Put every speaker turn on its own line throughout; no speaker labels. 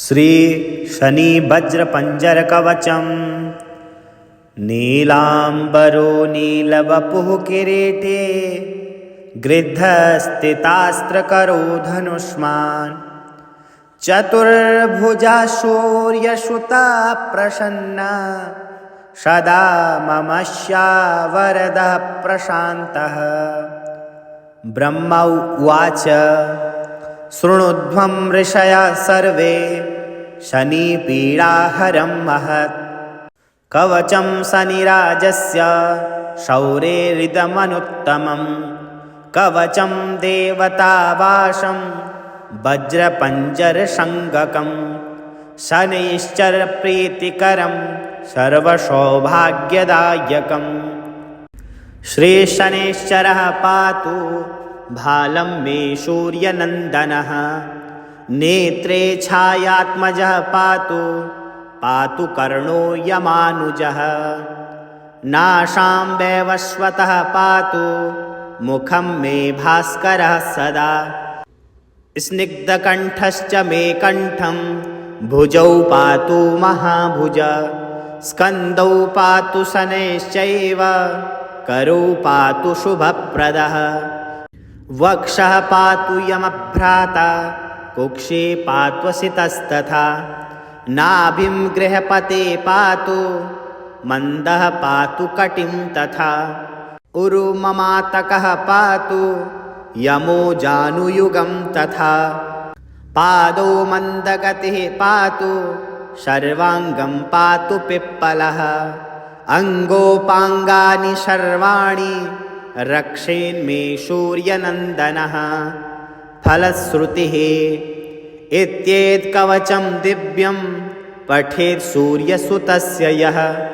श्रीशनिवज्रपञ्जरकवचं नीलाम्बरो नीलवपुः किरीटे गृद्धस्थितास्त्रकरो धनुष्मान् चतुर्भुजा शौर्यश्रुता प्रसन्ना सदा मम वरदः प्रशान्तः। ब्रह्म उवाच शृणुध्वं ऋषयः सर्वे। शनिपीडाहरं महत्। कवचं शनिराजस्य शौरेरिदमनुत्तमं। कवचं देवतावाशं वज्रपञ्जरसङ्गकं शनैश्चरप्रीतिकरं सर्वसौभाग्यदायकम् श्रीशनेश्चरः पातु भालं मे सूर्यनन्दनः। नेत्रे छायात्मजः पातु पातु कर्णो यमानुजः। नाशां वैवस्वतः पातु मुखं मे भास्करः सदा। स्निग्धकण्ठश्च मे कण्ठं भुजौ पातु महाभुज। स्कन्दौ पातु शनैश्चैव करौ पातु शुभप्रदः वक्षः पातु यमभ्राता कुक्षे पात्वसितस्तथा नाभिं गृहपते पातु मन्दः पातु कटिं तथा। उरुममातकः पातु यमो जानुयुगं तथा। पादौ मन्दगतिः पातु सर्वाङ्गं पातु पिप्पलः। अङ्गोपाङ्गानि सर्वाणि रक्षेन्मे सूर्यनन्दनः। फलश्रुतिः। इत्येत्कवचं दिव्यं पठेत् सूर्यसुतस्य यः।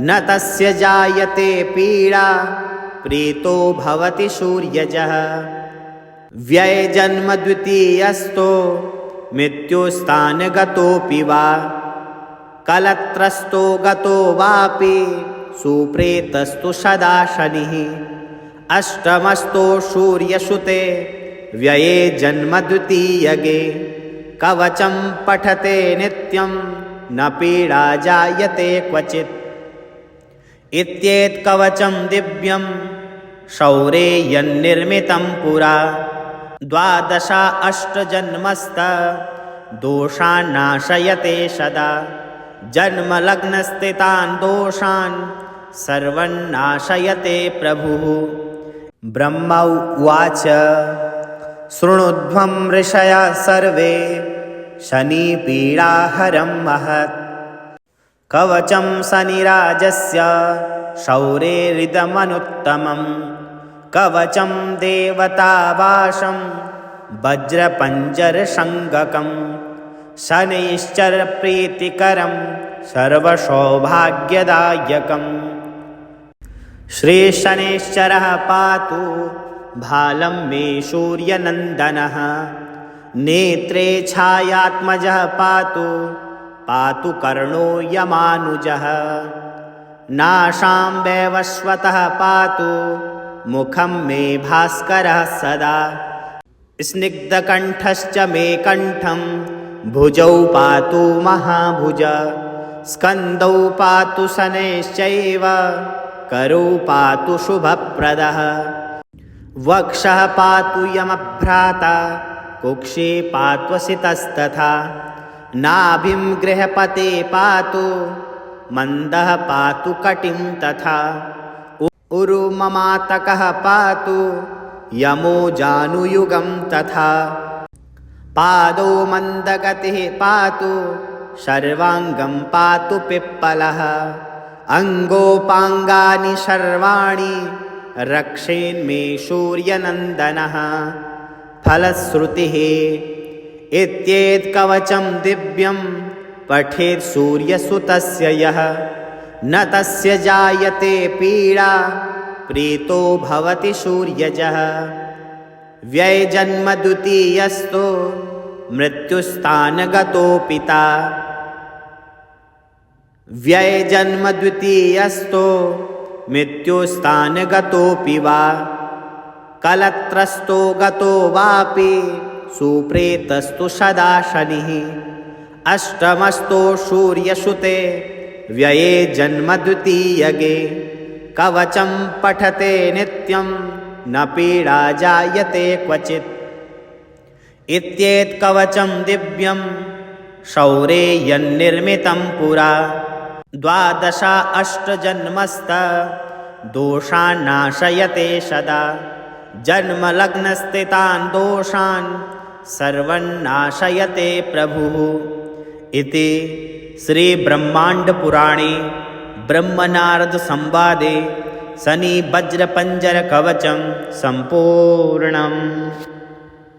न तस्य जायते पीडा प्रीतो भवति सूर्यजः। व्ययजन्मद्वितीयस्थो मृत्युस्थानगतोऽपि वा। कलत्रस्थो गतो वापि सुप्रेतस्तु सदा शनिः अष्टमस्तो सूर्यसुते व्यये जन्मद्वितीयगे कवचं पठते नित्यं न पीडा जायते क्वचित्। इत्येत्कवचं दिव्यं शौरे यन्निर्मितं पुरा। द्वादशा अष्टजन्मस्त दोषान्नाशयते सदा। जन्मलग्नस्थितान् दोषान् सर्वन्नाशयते प्रभुः ब्रह्म उवाच। शृणुध्वं ऋषयः सर्वे शनिपीडाहरं महत्। कवचं शनिराजस्य शौरेरिदमनुत्तमं कवचं देवतावाशं वज्रपञ्जरसङ्गकं शनैश्चरप्रीतिकरं सर्वसौभाग्यदायकम् श्रीशनेश्चरः पातु। भालं मे सूर्यनन्दनः। नेत्रे छायात्मजः पातु। पातु कर्णो यमानुजः। नाशां वैवस्वतः पातु। मुखं मे भास्करः सदा। स्निग्धकण्ठश्च मे कण्ठं। भुजौ पातु महाभुज। स्कन्दौ पातु शनैश्चैव करौ पातु शुभप्रदः। वक्षः पातु यमभ्राता कुक्षे पात्वसितस्तथा नाभिं गृहपते पातु मन्दः पातु कटिं तथा। उरुममातकः पातु यमो जानुयुगं तथा। पादौ मन्दगतिः पातु सर्वाङ्गं पातु पिप्पलः अङ्गोपाङ्गानि सर्वाणि रक्षेन्मे सूर्यनन्दनः। फलश्रुतिः इत्येत्कवचं दिव्यं पठेत् सूर्यसुतस्य यः। न तस्य जायते पीडा प्रीतो भवति सूर्यजः। व्ययजन्मद्वितीयस्थो मृत्युस्थानगतो पिता व्ययजन्मद्वितीयस्थो मृत्युस्थानगतोऽपि वा? कलत्रस्थो गतो वापि? सुप्रेतस्तु सदा शनिः। अष्टमस्तो सूर्यसुते व्यये जन्म द्वितीयगे कवचं पठते नित्यं न पीडा जायते क्वचित्। इत्येत्कवचं दिव्यं शौरे यन्निर्मितं पुरा द्वादशा अष्टजन्मस्त दोषान् नाशयते सदा। जन्मलग्नस्थितान् दोषान् सर्वन्नाशयते प्रभुः। इति श्रीब्रह्माण्डपुराणे ब्रह्मनारदसंवादे शनिवज्रपञ्जरकवचं सम्पूर्णम्